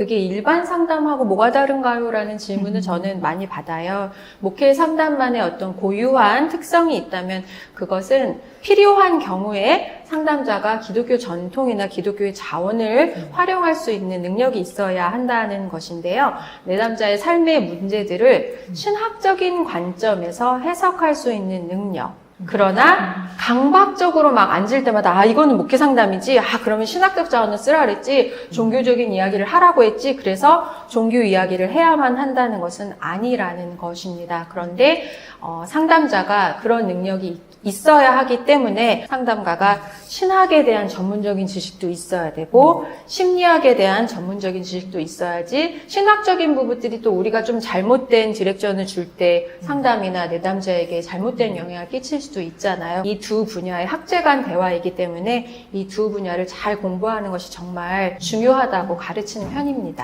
그게 일반 상담하고 뭐가 다른가요? 라는 질문을 저는 많이 받아요. 목회 상담만의 어떤 고유한 특성이 있다면 그것은 필요한 경우에 상담자가 기독교 전통이나 기독교의 자원을 활용할 수 있는 능력이 있어야 한다는 것인데요. 내담자의 삶의 문제들을 신학적인 관점에서 해석할 수 있는 능력. 그러나 강박적으로 막 앉을 때마다 아 이거는 목회 상담이지? 아 그러면 신학적 자원을 쓰라 그랬지? 종교적인 이야기를 하라고 했지? 그래서 종교 이야기를 해야만 한다는 것은 아니라는 것입니다. 그런데 어, 상담자가 그런 능력이 있어야 하기 때문에 상담가가 신학에 대한 전문적인 지식도 있어야 되고 심리학에 대한 전문적인 지식도 있어야지 신학적인 부분들이 또 우리가 좀 잘못된 디렉션을 줄 때 상담이나 내담자에게 잘못된 영향을 끼칠 수도 있잖아요. 이 두 분야의 학제 간 대화이기 때문에 이 두 분야를 잘 공부하는 것이 정말 중요하다고 가르치는 편입니다.